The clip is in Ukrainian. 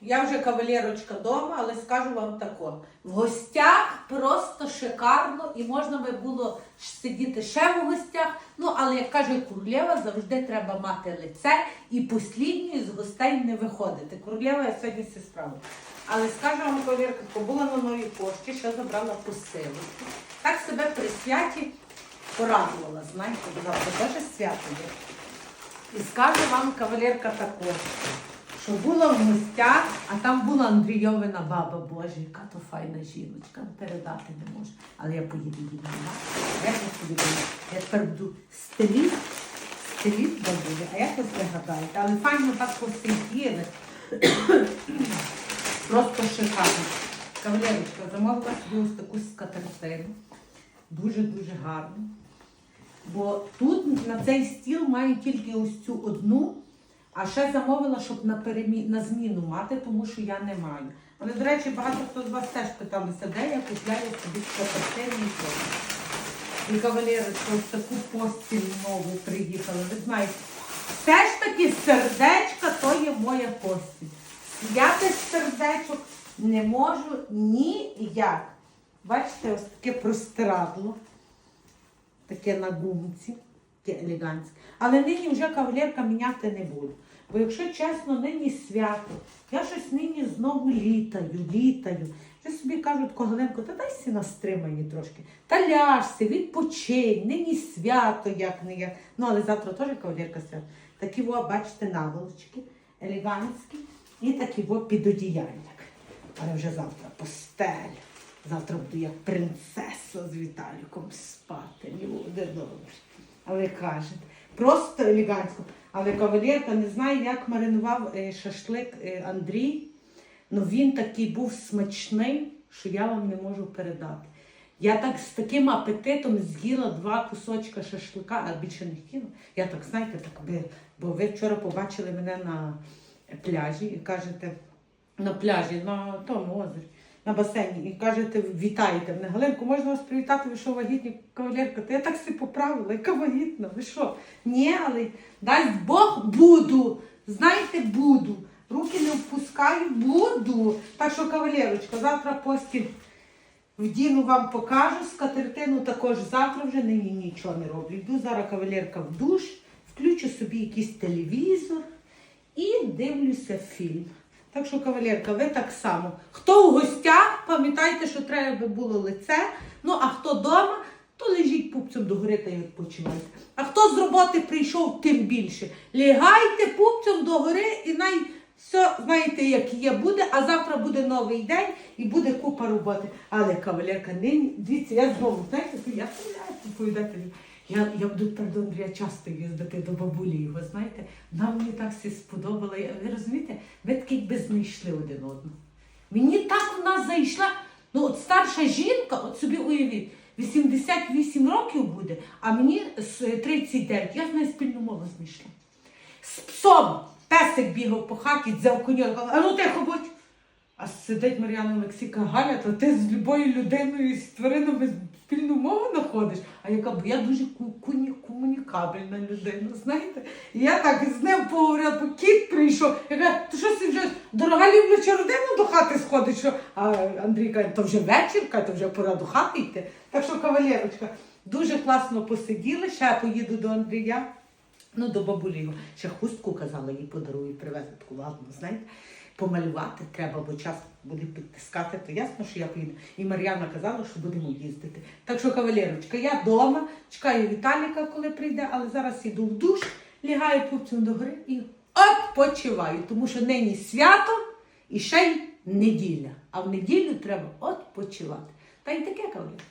Я вже кавалерочка вдома, але скажу вам тако. В гостях просто шикарно і можна би було сидіти ще в гостях. Ну, але як каже королева, завжди треба мати лице і послідньою з гостей не виходити. Королева я сьогодні все справила. Але скажу вам, кавалерка, побула на новій пошті, ще забрала посилочку. Так себе при святі порадувала, знаєте, завтра теж свято є. І скажу вам, кавалерка, також, що була в гостях, а там була Андрійовина баба Божа, яка то файна жіночка, передати не можу. Але я поїду її на Я собі я тепер буду стиліст, стиліст бабуля, а як ви це? Але файно так посиділи. Просто шикарно. Кавалерочка, замовила собі ось таку скатертину. Дуже-дуже гарно. Бо тут на цей стіл маю тільки ось цю одну, а ще замовила, щоб на, перемі... на зміну мати, тому що я не маю. Але, до речі, багато хто з вас теж питалися, де я купляю собі і що. І кавалерочка, ось таку постіль нову приїхала. Ви знаєте, все ж таки сердечка то є моя постіль. Я без сердечок не можу ніяк. Бачите, ось таке простирадло таке на гумці, таке елегантське. Але нині вже кавалерка міняти не буду. Бо якщо чесно, нині свято, я щось нині знову літаю, літаю. Вже собі кажуть, Когаленко, та дай сі настримай її трошки. Та ляжся, відпочинь, нині свято, як не як. Ну, але завтра теж кавалерка свято. Такі, во, бачите, наволочки, елегантські і такі во підодіяльник. Але вже завтра постель. Завтра буду як принцеса з Віталіком спати. Буде добре. Але кажете, просто елегантсько. Але кавалерка не знаю, як маринував е, шашлик е, Андрій. Ну він такий був смачний, що я вам не можу передати. Я так з таким апетитом з'їла два кусочка шашлика, а більше не хотіла. Я так, знаєте, так би, бо ви вчора побачили мене на пляжі і кажете, на пляжі, на тому озері, на басейні, і кажете, вітаєте мене. Галинку, можна вас привітати, ви що вагітні кавалерка? Та я так все поправила, яка вагітна, ви що? Ні, але дасть Бог буду. Знаєте, буду. Руки не впускаю, буду. Так що, кавалерочка, завтра постіль вдіну вам покажу, скатертину також завтра вже нині нічого не роблю. Йду зараз кавалерка в душ, включу собі якийсь телевізор і дивлюся фільм. Так що, кавалерка, ви так само. Хто у гостях, пам'ятайте, що треба було лице. Ну, а хто вдома, то лежіть пупцем до гори та й відпочивайте. А хто з роботи прийшов, тим більше. Лягайте пупцем до гори і най все, знаєте, як є, буде, а завтра буде новий день і буде купа роботи. Але кавалерка, нині, дивіться, я знову, знаєте, я повідати. Я, я буду тепер до Андрія часто їздити до бабулі його, знаєте. Вона мені так все сподобала. Я- Ви розумієте, ви таки якби знайшли один одного. Мені так вона зайшла. Ну, от старша жінка, от собі уявіть, 88 років буде, а мені з 39. Я з нею спільну мову знайшла. З псом песик бігав по хаті, дзяв каже, а ну тихо будь. А сидить Мар'яна Олексійка Галя, то ти з любою людиною з тваринами спільну мову знаходиш. А яка бо я дуже комунікабельна людина, знаєте? І я так з ним поговорила, бо кіт прийшов. Я кажу, то що ти вже дорога любляча родина до хати сходить? Що? А Андрій каже, то вже вечір, каже, то вже пора до хати йти. Так що, кавалерочка, дуже класно посиділи, ще поїду до Андрія. Ну, до бабулі його. Ще хустку казала, їй подарую, привезли таку ладну, знаєте. Помалювати треба, бо час буде підтискати, то ясно, що я поїду. І Мар'яна казала, що будемо їздити. Так що, кавалерочка, я вдома, чекаю Віталіка, коли прийде, але зараз іду в душ, лягаю пупцем до гори і відпочиваю, тому що нині свято і ще й неділя. А в неділю треба відпочивати. Та й таке, кавалерка.